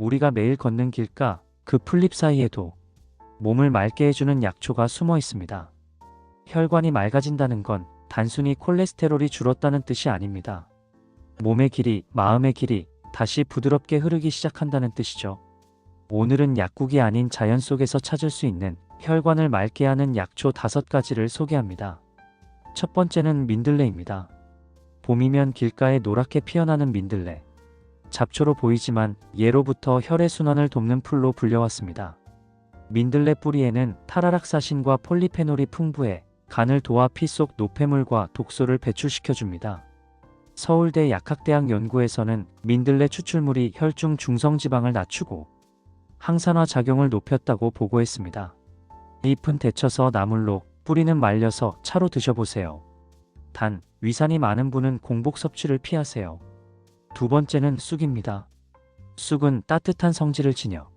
우리가 매일 걷는 길가 그 풀잎 사이에도 몸을 맑게 해주는 약초가 숨어 있습니다. 혈관이 맑아진다는 건 단순히 콜레스테롤이 줄었다는 뜻이 아닙니다. 몸의 길이, 마음의 길이 다시 부드럽게 흐르기 시작한다는 뜻이죠. 오늘은 약국이 아닌 자연 속에서 찾을 수 있는 혈관을 맑게 하는 약초 다섯 가지를 소개합니다. 첫 번째는 민들레입니다. 봄이면 길가에 노랗게 피어나는 민들레. 잡초로 보이지만 예로부터 혈액순환을 돕는 풀로 불려왔습니다. 민들레 뿌리에는 타라락사신과 폴리페놀이 풍부해 간을 도와 피 속 노폐물과 독소를 배출시켜줍니다. 서울대 약학대학 연구에서는 민들레 추출물이 혈중 중성지방을 낮추고 항산화 작용을 높였다고 보고했습니다. 잎은 데쳐서 나물로, 뿌리는 말려서 차로 드셔보세요. 단, 위산이 많은 분은 공복 섭취를 피하세요. 두 번째는 쑥입니다. 쑥은 따뜻한 성질을 지녀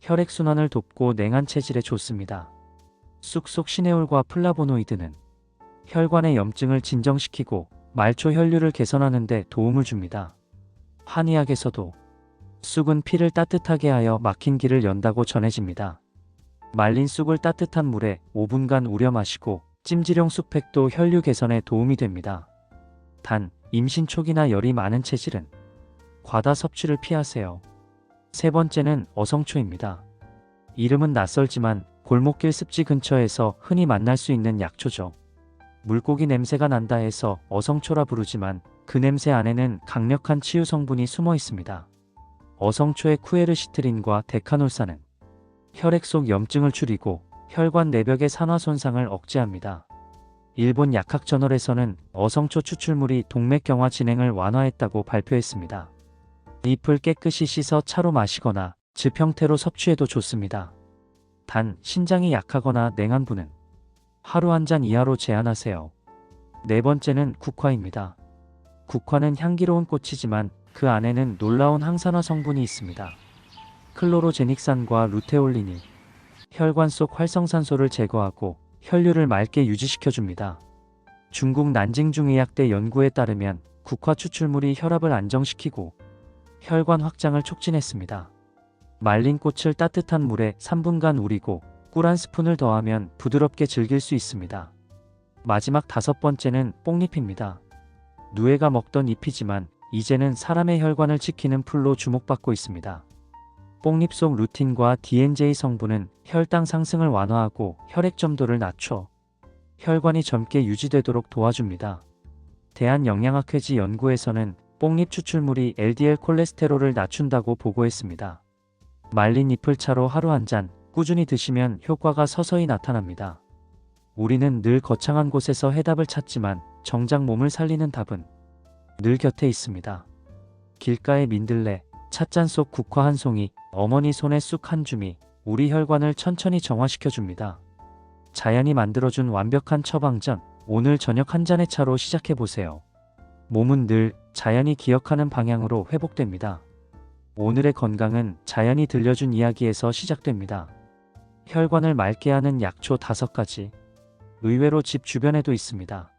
혈액순환을 돕고 냉한 체질에 좋습니다. 쑥속 시네올과 플라보노이드는 혈관의 염증을 진정시키고 말초 혈류를 개선하는 데 도움을 줍니다. 한의학에서도 쑥은 피를 따뜻하게 하여 막힌 길을 연다고 전해집니다. 말린 쑥을 따뜻한 물에 5분간 우려 마시고 찜질용 쑥팩도 혈류 개선에 도움이 됩니다. 단, 임신 초기나 열이 많은 체질은 과다 섭취를 피하세요. 세 번째는 어성초입니다. 이름은 낯설지만 골목길 습지 근처에서 흔히 만날 수 있는 약초죠. 물고기 냄새가 난다 해서 어성초라 부르지만 그 냄새 안에는 강력한 치유 성분이 숨어 있습니다. 어성초의 쿠에르시트린과 데카놀산은 혈액 속 염증을 줄이고 혈관 내벽의 산화 손상을 억제합니다. 일본 약학 저널에서는 어성초 추출물이 동맥경화 진행을 완화했다고 발표했습니다. 잎을 깨끗이 씻어 차로 마시거나 즙 형태로 섭취해도 좋습니다. 단 신장이 약하거나 냉한 분은 하루 한 잔 이하로 제한하세요. 네 번째는 국화입니다. 국화는 향기로운 꽃이지만 그 안에는 놀라운 항산화 성분이 있습니다. 클로로제닉산과 루테올린이 혈관 속 활성산소를 제거하고 혈류를 맑게 유지시켜줍니다. 중국 난징중의학대 연구에 따르면 국화 추출물이 혈압을 안정시키고 혈관 확장을 촉진했습니다. 말린 꽃을 따뜻한 물에 3분간 우리고 꿀 한 스푼을 더하면 부드럽게 즐길 수 있습니다. 마지막 다섯 번째는 뽕잎입니다. 누에가 먹던 잎이지만 이제는 사람의 혈관을 지키는 풀로 주목받고 있습니다. 뽕잎 속 루틴과 DNJ 성분은 혈당 상승을 완화하고 혈액 점도를 낮춰 혈관이 젊게 유지되도록 도와줍니다. 대한영양학회지 연구에서는 뽕잎 추출물이 LDL 콜레스테롤을 낮춘다고 보고했습니다. 말린 잎을 차로 하루 한 잔 꾸준히 드시면 효과가 서서히 나타납니다. 우리는 늘 거창한 곳에서 해답을 찾지만 정작 몸을 살리는 답은 늘 곁에 있습니다. 길가의 민들레, 찻잔 속 국화 한 송이, 어머니 손에 쑥 한 줌이 우리 혈관을 천천히 정화시켜 줍니다. 자연이 만들어준 완벽한 처방전, 오늘 저녁 한 잔의 차로 시작해 보세요. 몸은 늘 자연이 기억하는 방향으로 회복됩니다. 오늘의 건강은 자연이 들려준 이야기에서 시작됩니다. 혈관을 맑게 하는 약초 다섯 가지. 의외로 집 주변에도 있습니다.